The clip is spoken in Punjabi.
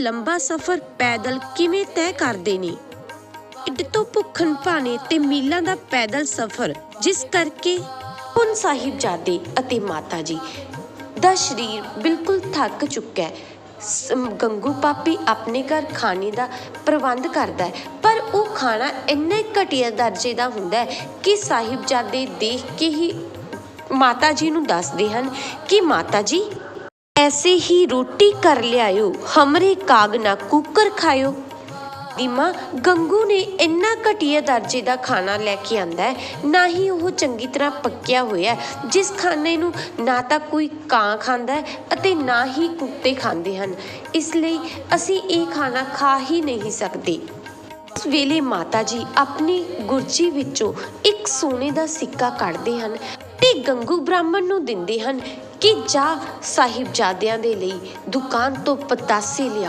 ਲੰਬਾ ਸਫ਼ਰ ਪੈਦਲ ਕਿਵੇਂ ਤੈਅ ਕਰਦੇ ਨੇ? ਢਿੱਡ ਤੋਂ ਭੁੱਖਣ ਭਾਣੇ ਤੇ ਮੀਲਾਂ ਦਾ ਪੈਦਲ ਸਫ਼ਰ, ਜਿਸ ਕਰਕੇ ਹੁਣ ਸਾਹਿਬਜ਼ਾਦੇ ਅਤੇ ਮਾਤਾ ਜੀ ਦਾ ਸਰੀਰ ਬਿਲਕੁਲ ਥੱਕ ਚੁੱਕਾ ਹੈ। ਗੰਗੂ ਪਾਪੀ ਆਪਣੇ ਘਰ ਖਾਣੇ ਦਾ ਪ੍ਰਬੰਧ ਕਰਦਾ ਹੈ, ਪਰ ਉਹ ਖਾਣਾ ਇੰਨਾ ਘਟੀਆ ਦਰਜੇ ਦਾ ਹੁੰਦਾ ਹੈ ਕਿ ਸਾਹਿਬਜ਼ਾਦੇ ਦੇਖ ਕੇ ਹੀ ਮਾਤਾ ਜੀ ਨੂੰ ਦੱਸਦੇ ਹਨ ਕਿ ਮਾਤਾ ਜੀ ਐਸੇ ਹੀ ਰੋਟੀ ਕਰ ਲਿਆਇਓ। ਹਮਰੇ ਕਾਗ ਨਾ ਕੂਕਰ ਖਾਇਓ। ਦੀ ਮਾਂ ਗੰਗੂ ਨੇ ਇੰਨਾ ਘਟੀਆ ਦਰਜੇ ਦਾ ਖਾਣਾ ਲੈ ਕੇ ਆਂਦਾ ਹੈ, ਨਾ ਹੀ ਉਹ ਚੰਗੀ ਤਰ੍ਹਾਂ ਪੱਕਿਆ ਹੋਇਆ ਜਿਸ ਖਾਣੇ ਨੂੰ ਨਾ ਤਾਂ ਕੋਈ ਕਾਂ ਖਾਂਦਾ ਹੈ ਅਤੇ ਨਾ ਹੀ ਕੁੱਤੇ ਖਾਂਦੇ ਹਨ। ਇਸ ਲਈ ਅਸੀਂ ਇਹ ਖਾਣਾ ਖਾ ਹੀ ਨਹੀਂ ਸਕਦੇ। ਉਸ ਵੇਲੇ ਮਾਤਾ ਜੀ ਆਪਣੀ ਗੁਰਜੀ ਵਿੱਚੋਂ ਇੱਕ ਸੋਨੇ ਦਾ ਸਿੱਕਾ ਕੱਢਦੇ ਹਨ ਤੇ ਗੰਗੂ ਬ੍ਰਾਹਮਣ ਨੂੰ ਦਿੰਦੇ ਹਨ ਕਿ ਜਾ ਸਾਹਿਬਜ਼ਾਦਿਆਂ ਦੇ ਲਈ ਦੁਕਾਨ ਤੋਂ ਪਤਾਸੇ ਲਿਆ।